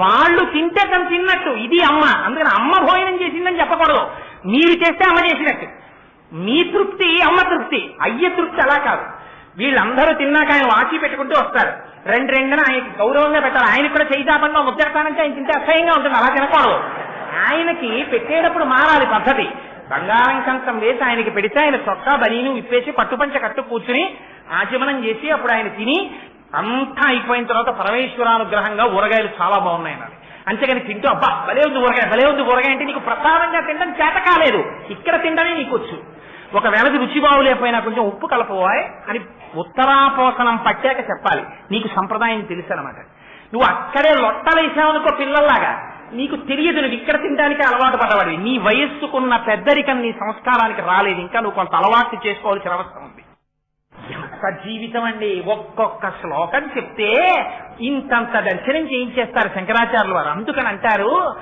వాళ్ళు తింటే తను తిన్నట్టు. ఇది అమ్మ. అందుకని అమ్మ భోజనం చేసిందని చెప్పకూడదు. మీరు చేస్తే అమ్మ చేసినట్టు. మీ తృప్తి అమ్మ తృప్తి. అయ్య తృప్తి అలా కాదు. వీళ్ళందరూ తిన్నాక ఆయన వాచి పెట్టుకుంటూ వస్తారు. రెండు రెండున ఆయనకి గౌరవంగా పెట్టాలి. ఆయన కూడా చేయిదాపంగా ముద్దెడతానంటే ఆయన తింటే అసహ్యంగా ఉంటుంది. అలా తినకూడదు. ఆయనకి పెట్టేటప్పుడు మారాలి పద్ధతి. బంగారం కంచం వేసి ఆయనకి పెడితే ఆయన చొక్కా బనీను విప్పేసి పట్టుపంచ కట్టు కూర్చుని ఆచమనం చేసి అప్పుడు ఆయన తిని అంతా అయిపోయిన తర్వాత పరమేశ్వరానుగ్రహంగా ఊరగాయలు చాలా బాగున్నాయి అనాలి అంతేగాని తింటూ అబ్బా భలే ఉంది ఊరగాయ భలే ఉంది ఊరగాయ అంటే నీకు ప్రసాదంగా తినడం చేత కాలేదు. ఇక్కడ తినడమే నీకు వచ్చు. ఒకవేళ రుచి బాగులేకపోయినా కొంచెం ఉప్పు కలపబోయ్ అని ఉత్తరాపోసనం పట్టాక చెప్పాలి. నీకు సంప్రదాయం తెలుసు అనమాట నువ్వు అక్కడే లొట్టలేసావనుకో పిల్లల్లాగా. నీకు తెలియదు నువ్వు ఇక్కడ తినడానికి అలవాటు పడవాడివి నీ వయస్సుకున్న పెద్దరికం నీ సంస్కారానికి రాలేదు. ఇంకా నువ్వు కొంత అలవాటు చేసుకోవాల్సిన అవసరం ఉంది. ఎంత జీవితం అండి. ఒక్కొక్క శ్లోకం చెప్తే ఇంతంత దర్శనం చేయించేస్తారు శంకరాచార్యుల వారు. అందుకని అంటారు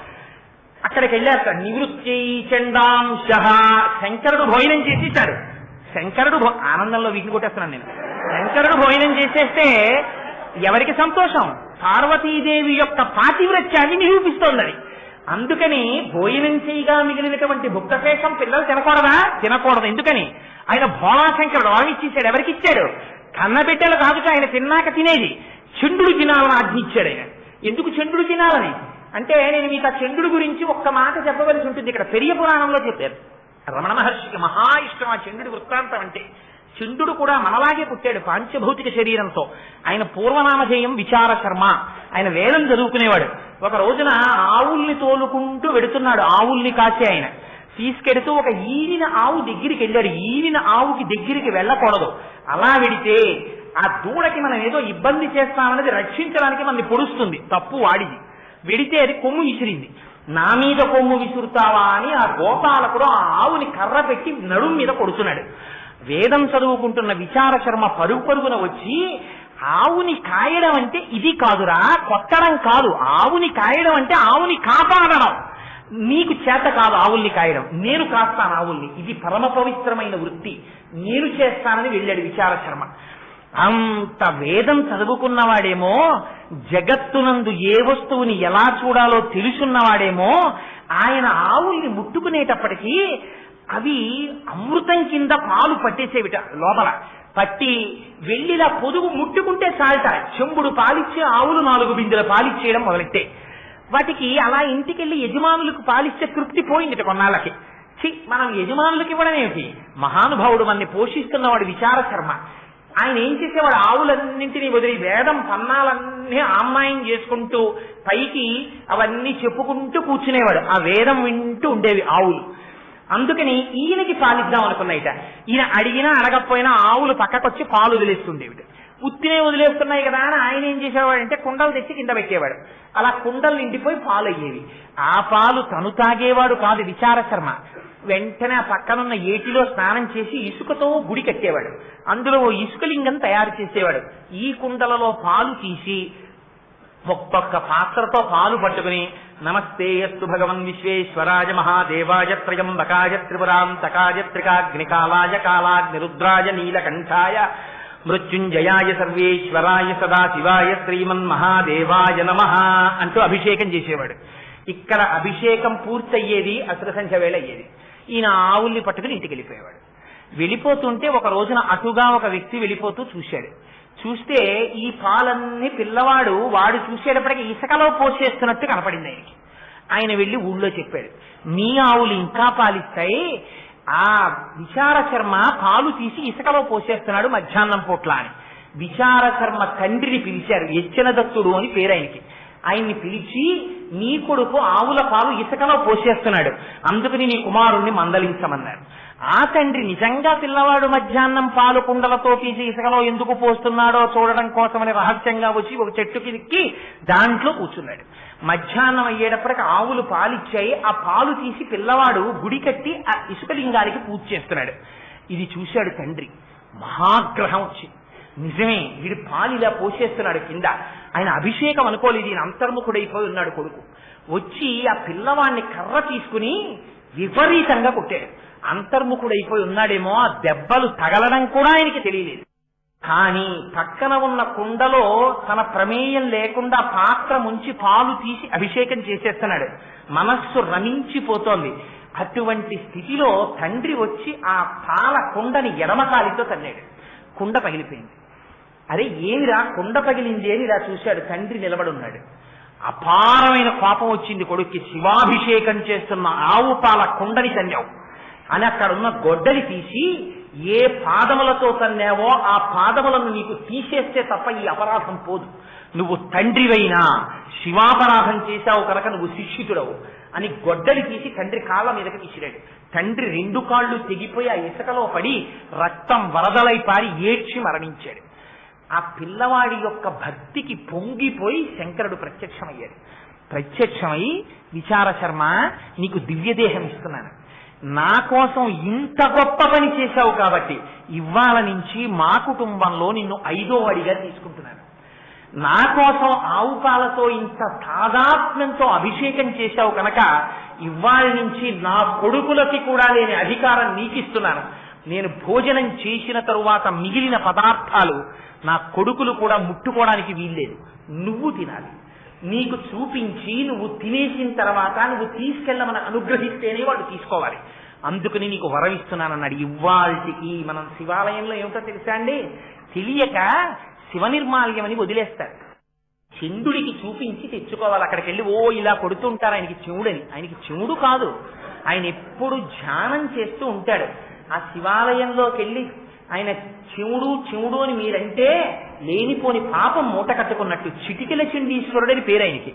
అక్కడికి వెళ్ళారు నివృత్తి చండాంశ. శంకరుడు భోజనం చేసేసాడు. శంకరుడు ఆనందంలో వీటిని కొట్టేస్తున్నాను నేను. శంకరుడు భోజనం చేసేస్తే ఎవరికి సంతోషం? పార్వతీదేవి యొక్క పాతివ్రత్యాన్ని నిరూపిస్తోంది అందుకని భోజనం చేయగా మిగిలినటువంటి భుక్తశేషం పిల్లలు తినకూడదా? తినకూడదు. ఎందుకని? ఆయన భోళాశంకరుడు వాళ్ళు ఇచ్చేసాడు ఎవరికి ఇచ్చాడు? కన్నబిడ్డలు కాదుట ఆయన తిన్నాక తినేది. చంద్రుడు తినాలని ఆజ్ఞిచ్చాడు ఆయన. ఎందుకు చంద్రుడు తినాలని? అంటే నేను మీకు ఆ చంద్రుడి గురించి ఒక్క మాట చెప్పవలసి ఉంటుంది. ఇక్కడ పెరియ పురాణంలో చెప్పారు. రమణ మహర్షికి మహా ఇష్టం ఆ చంద్రుడి వృత్తాంతం అంటే. చంద్రుడు కూడా మనలాగే పుట్టాడు పాంచభౌతిక శరీరంతో. ఆయన పూర్వనామధేయం విచార శర్మ. ఆయన వేదం చదువుకునేవాడు. ఒక రోజున ఆవుల్ని తోలుకుంటూ వెడుతున్నాడు. ఆవుల్ని కాచి ఆయన. తీసుకెడుతూ ఒక ఈనిన ఆవు దగ్గరికి వెళ్ళాడు. ఈనిన ఆవుకి దగ్గరికి వెళ్ళకూడదు. అలా వెడితే ఆ దూడకి మనం ఏదో ఇబ్బంది చేస్తామన్నది రక్షించడానికి మనల్ని పొడుస్తుంది. తప్పు వాడిది. వెడితే అది కొమ్ము విసిరింది. నా మీద కొమ్ము విసురుతావా అని ఆ గోపాలకుడు ఆ ఆవుని కర్ర పెట్టి నడుం మీద కొడుతున్నాడు. వేదం చదువుకుంటున్న విచార శర్మ పరుగు పరుగున వచ్చి ఆవుని కాయడం అంటే ఇది కాదురా కొట్టడం కాదు. ఆవుని కాయడం అంటే ఆవుని కాపాడడం. నీకు చేత కాదు ఆవుల్ని కాయడం. నేను కాస్తాను ఆవుల్ని. ఇది పరమ పవిత్రమైన వృత్తి. నేను చేస్తానని వెళ్ళాడు విచార శర్మ అంత వేదం చదువుకున్నవాడేమో జగత్తునందు ఏ వస్తువుని ఎలా చూడాలో తెలుసున్నవాడేమో ఆయన ఆవుల్ని ముట్టుకునేటప్పటికీ అవి అమృతం కింద పాలు పట్టేసేవిట లోపల. పట్టి వెళ్ళిలా పొదుగు ముట్టుకుంటే చాలట. చెంబుడు పాలిచ్చే ఆవులు నాలుగు బిందెల పాలిచ్చేయడం మొదలెట్టే. వాటికి అలా ఇంటికెళ్ళి యజమానులకు పాలిచ్చే తృప్తి పోయింది కొన్నాళ్ళకి. చి మనం యజమానులకు ఇవ్వడం ఏమిటి? మహానుభావుడు మనని పోషిస్తున్నవాడు విచార శర్మ ఆయన ఏం చేసేవాడు? ఆవులన్నింటినీ వదిలి వేదం పన్నాలన్నీ ఆమ్మాయం చేసుకుంటూ పైకి అవన్నీ చెప్పుకుంటూ కూర్చునేవాడు. ఆ వేదం వింటూ ఉండేవి ఆవులు. అందుకని ఈయనకి పాలిద్దాం అనుకున్నాయిట. ఈయన అడిగినా అడగకపోయినా ఆవులు పక్కకొచ్చి పాలు వదిలేస్తుండేవిట ఉత్తినే వదిలేస్తున్నాయి కదా అని ఆయన ఏం చేసేవాడు అంటే కుండలు తెచ్చి కింద పెట్టేవాడు. అలా కుండలు నిండిపోయి పాలు అయ్యేవి ఆ పాలు తను తాగేవాడు కాదు విచార శర్మ వెంటనే ఆ పక్కనున్న ఏటిలో స్నానం చేసి ఇసుకతో గుడి కట్టేవాడు. అందులో ఓ ఇసుకలింగం తయారు చేసేవాడు. ఈ కుండలలో పాలు తీసి ఒక్కొక్క పాత్రతో పాలు పట్టుకుని నమస్తే అస్తు భగవన్ విశ్వేశ్వరాయ మహాదేవాయ త్రయంబకాయ త్రిపురాంతకాయ త్రికాగ్నికాలాయ కాలాగ్నిరుద్రాయ నీలకంఠాయ మృత్యుంజయాయ సర్వేశ్వరాయ సదాశివాయ శ్రీమన్ మహాదేవాయ నమ అంటూ అభిషేకం చేసేవాడు. ఇక్కడ అభిషేకం పూర్తయ్యేది అసుర సంఖ్య వేళ అయ్యేది. ఈయన ఆవుల్ని పట్టుకుని ఇంటికి వెళ్ళిపోయేవాడు. వెళ్ళిపోతుంటే ఒక రోజున అటుగా ఒక వ్యక్తి వెళ్ళిపోతూ చూశాడు. చూస్తే ఈ పాలన్నీ పిల్లవాడు వాడు చూసేటప్పటికి ఇసుకలో పోసేస్తున్నట్టు కనపడింది ఆయనకి. ఆయన వెళ్ళి ఊళ్ళో చెప్పాడు మీ ఆవులు ఇంకా పాలిస్తాయి. ఆ విచార శర్మ పాలు తీసి ఇసుకలో పోసేస్తున్నాడు మధ్యాహ్నం పూట్ల అని. విచార శర్మ తండ్రిని పిలిచారు యచ్చిన దత్తుడు అని పేరు ఆయనకి. ఆయన్ని పిలిచి నీ కొడుకు ఆవుల పాలు ఇసుకలో పోసేస్తున్నాడు. అందుకని నీ కుమారుణ్ణి మందలించమన్నారు. ఆ తండ్రి నిజంగా పిల్లవాడు మధ్యాహ్నం పాలు కుండలతో తీసి ఇసుకలో ఎందుకు పోస్తున్నాడో చూడడం కోసమని రహస్యంగా వచ్చి ఒక చెట్టుకి ఎక్కి దాంట్లో కూర్చున్నాడు. మధ్యాహ్నం అయ్యేటప్పటికి ఆవులు పాలిచ్చాయి. ఆ పాలు తీసి పిల్లవాడు గుడి కట్టి ఆ ఇసుక లింగానికి పూజ చేస్తున్నాడు. ఇది చూశాడు తండ్రి. మహాగ్రహం వచ్చింది నిజమే వీడు పాలు ఇలా పోసేస్తున్నాడు కింద. ఆయన అభిషేకం అనుకోలేదు. ఈయన అంతర్ముఖుడైపోయి ఉన్నాడు కొడుకు. వచ్చి ఆ పిల్లవాడిని కర్ర తీసుకుని విపరీతంగా కొట్టాడు. అంతర్ముఖుడైపోయి ఉన్నాడేమో ఆ దెబ్బలు తగలడం కూడా ఆయనకి తెలియలేదు. కానీ పక్కన ఉన్న కుండలో తన ప్రమేయం లేకుండా పాత్ర ముంచి పాలు తీసి అభిషేకం చేసేస్తున్నాడు. మనస్సు రమించిపోతోంది. అటువంటి స్థితిలో తండ్రి వచ్చి ఆ పాల కుండని ఎడమకాలితో తన్నాడు. కుండ పగిలిపోయింది. అరే ఏమిరా? కుండ పగిలింది అని ఇలా చూశాడు తండ్రి నిలబడున్నాడు. అపారమైన కోపం వచ్చింది కొడుక్కి. శివాభిషేకం చేస్తున్న ఆవు పాల కుండని తన్నావు. అని అక్కడ ఉన్న గొడ్డలి తీసి ఏ పాదములతో తన్నావో ఆ పాదములను నీకు తీసేస్తే తప్ప ఈ అపరాధం పోదు. నువ్వు తండ్రివైనా శివాపరాధం చేశావు కనుక నువ్వు శిక్షితుడవు అని గొడ్డలి తీసి తండ్రి కాళ్ళ మీదకి తీసిరాడు. తండ్రి రెండు కాళ్ళు తెగిపోయి ఆ ఇసుకలో పడి రక్తం వరదలై పారి ఏడ్చి మరణించాడు. ఆ పిల్లవాడి యొక్క భక్తికి పొంగిపోయి శంకరుడు ప్రత్యక్షమయ్యాడు. ప్రత్యక్షమై విచార శర్మ నీకు దివ్యదేహం ఇస్తున్నాను. నా కోసం ఇంత గొప్ప పని చేశావు కాబట్టి ఇవాళ నుంచి మా కుటుంబంలో నిన్ను ఐదో అడిగా తీసుకుంటున్నాను. నా కోసం ఆవు పాలతో ఇంత తాదాత్మ్యంతో అభిషేకం చేశావు కనుక ఇవాళ నుంచి నా కొడుకులకి కూడా లేని అధికారం నీకిస్తున్నాను. నేను భోజనం చేసిన తరువాత మిగిలిన పదార్థాలు నా కొడుకులు కూడా ముట్టుకోవడానికి వీల్లేదు. నువ్వు తినాలి. నీకు చూపించి నువ్వు తినేసిన తర్వాత నువ్వు తీసుకెళ్ళమని అనుగ్రహిస్తేనే వాళ్ళు తీసుకోవాలి. అందుకని నీకు వరం ఇస్తున్నానన్నాడు ఇవాళకి మనం శివాలయంలో ఏమిటో తెలుసా అండి? తెలియక శివ నిర్మాల్యం అని వదిలేస్తారు. చంద్రుడికి చూపించి తెచ్చుకోవాలి. అక్కడికి వెళ్ళి ఓ ఇలా కొడుతుంటారు. ఆయనకి చెవుడని ఆయనకి చెవుడు కాదు. ఆయన ఎప్పుడు ధ్యానం చేస్తూ ఉంటాడు. ఆ శివాలయంలోకి వెళ్ళి ఆయన చెవుడు చెవుడు అని మీరంటే లేనిపోని పాపం మూట కట్టుకున్నట్టు చిటికెల చండీశ్వరుడు అని పేరు ఆయనకి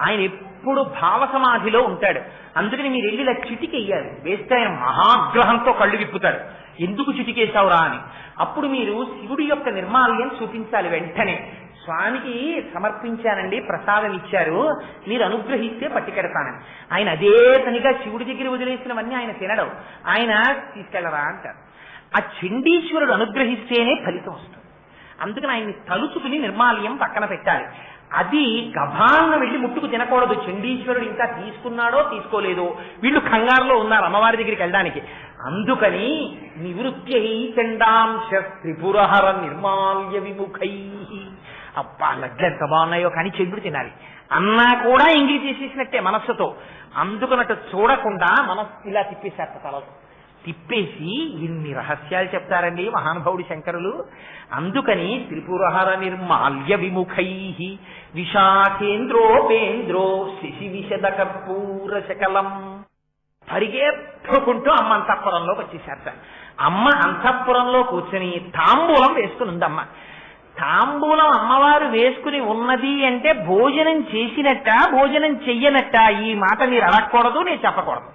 ఆయన ఎప్పుడు భావ సమాధిలో ఉంటాడు. అందుకని మీరు వెళ్ళి ఇలా చిటికెయ్యాలి. వేస్తే ఆయన మహాగ్రహంతో కళ్ళు విప్పుతాడు. ఎందుకు చిటికేశావురా అని. అప్పుడు మీరు శివుడి యొక్క నిర్మాల్యం చూపించాలి వెంటనే. స్వామికి సమర్పించానండి ప్రసాదం ఇచ్చారు. మీరు అనుగ్రహిస్తే పట్టుకెడతానని. ఆయన అదే పనిగా శివుడి దగ్గర వదిలేసినవన్నీ ఆయన తినడం. ఆయన తీసుకెళ్ళరా అంటారు. ఆ చండీశ్వరుడు అనుగ్రహిస్తేనే ఫలితం వస్తుంది. అందుకని ఆయన్ని తలుచుకుని నిర్మాల్యం పక్కన పెట్టాలి. అది గభాన్న వెళ్ళి ముట్టుకు తినకూడదు. చండీశ్వరుడు ఇంకా తీసుకున్నాడో తీసుకోలేదో. వీళ్ళు కంగారులో ఉన్నారు అమ్మవారి దగ్గరికి వెళ్ళడానికి. అందుకని నివృత్తి చండాంశ త్రిపురహర నిర్మాల్య విముఖై. అబ్బా లడ్లు ఎంత బాగున్నాయో కానీ చంద్రుడు తినాలి. అన్నా కూడా ఎంగిలి చేసేసినట్టే మనస్సుతో. అందుకున్నట్టు చూడకుండా మనస్సు ఇలా తిప్పేశారు తలలో తిప్పేసి ఇన్ని రహస్యాలు చెప్తారండి మహానుభావుడు శంకరులు. అందుకని త్రిపురహర నిర్మాల్య విముఖై విశాఖేంద్రోపేంద్రో శశి విశద కర్పూర శకలం. పరిగెత్తుకుంటూ అమ్మ అంతఃపురంలోకి వచ్చేసారట అమ్మ అంతఃపురంలో కూర్చుని తాంబూలం వేసుకుని ఉందమ్మ తాంబూలం అమ్మవారు వేసుకుని ఉన్నది అంటే భోజనం చేసినట్ట భోజనం చెయ్యనట్ట ఈ మాట మీరు అడగకూడదు నేను చెప్పకూడదు.